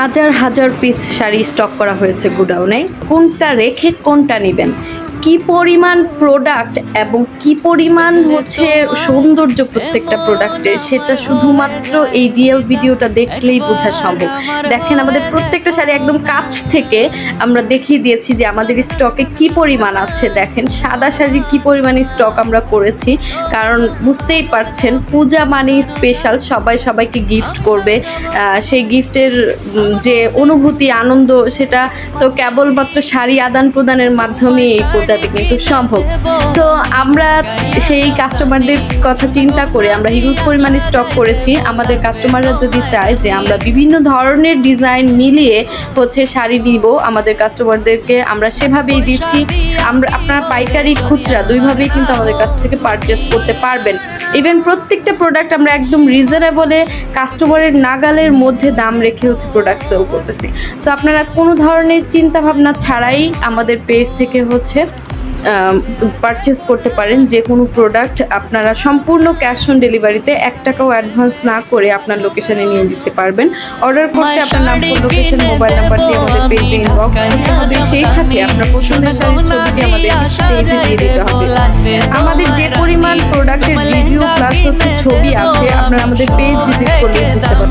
হাজার হাজার piece sari stock করা হয়েছে গুডাউনে কোনটা রেখে কোনটা নেবেন? কি পরিমাণ প্রোডাক্ট এবং কি পরিমাণ হচ্ছে সৌন্দর্য প্রত্যেকটা প্রোডাক্টের সেটা শুধুমাত্র এই রিয়েল ভিডিওটা দেখলেই বোঝা সম্ভব। দেখেন আমাদের প্রত্যেকটা শাড়ি একদম কাছ থেকে আমরা দেখিয়ে দিয়েছি যে আমাদের স্টকে কি পরিমাণ আছে। দেখেন, সাদা শাড়ির কি পরিমাণ স্টক আমরা করেছি, কারণ বুঝতেই পারছেন, পূজা মানেই স্পেশাল সবাই সবাইকে গিফট করবে। সেই গিফটের যে অনুভূতি, আনন্দ, সেটা তো কেবলমাত্র শাড়ি আদান প্রদানের মাধ্যমে এই কিন্তু সম্ভব। তো আমরা সেই কাস্টমারদের কথা চিন্তা করে আমরা হিউজ পরিমাণে স্টক করেছি। আমাদের কাস্টমাররা যদি চায় যে আমরা বিভিন্ন ধরনের ডিজাইন মিলিয়ে হচ্ছে শাড়ি দিব আমাদের কাস্টমারদেরকে আমরা সেভাবেই দিচ্ছি। আমরা আপনারা পাইকারি খুচরা দুইভাবেই কিন্তু আমাদের কাছ থেকে পারচেস করতে পারবেন। ইভেন প্রত্যেকটা প্রোডাক্ট আমরা একদম রিজনেবলে কাস্টমারের নাগালের মধ্যে দাম রেখে হচ্ছে প্রোডাক্ট সেল করতেছি। সো আপনারা কোনো ধরনের চিন্তা ভাবনা ছাড়াই আমাদের পেজ থেকে হচ্ছে পারচেস করতে পারেন যে কোনো প্রোডাক্ট আপনারা সম্পূর্ণ ক্যাশ অন ডেলিভারিতে এক টাকাও অ্যাডভান্স না করে আপনার লোকেশানে নিয়ে যেতে পারবেন। অর্ডার করতে আপনার নাম লোকেশন মোবাইল নাম্বার দিয়ে আমাদের পেজে ইনবক্স করতে হবে। সেই সাথে আপনার পছন্দের শাড়ির ছবিটি আমাদের পেজে দিয়ে দিতে হবে। আমাদের যে পরিমাণ প্রোডাক্টের রিভিউ প্লাস হচ্ছে ছবি আছে আপনারা আমাদের পেজ ভিজিট করলে বুঝতে পারবেন।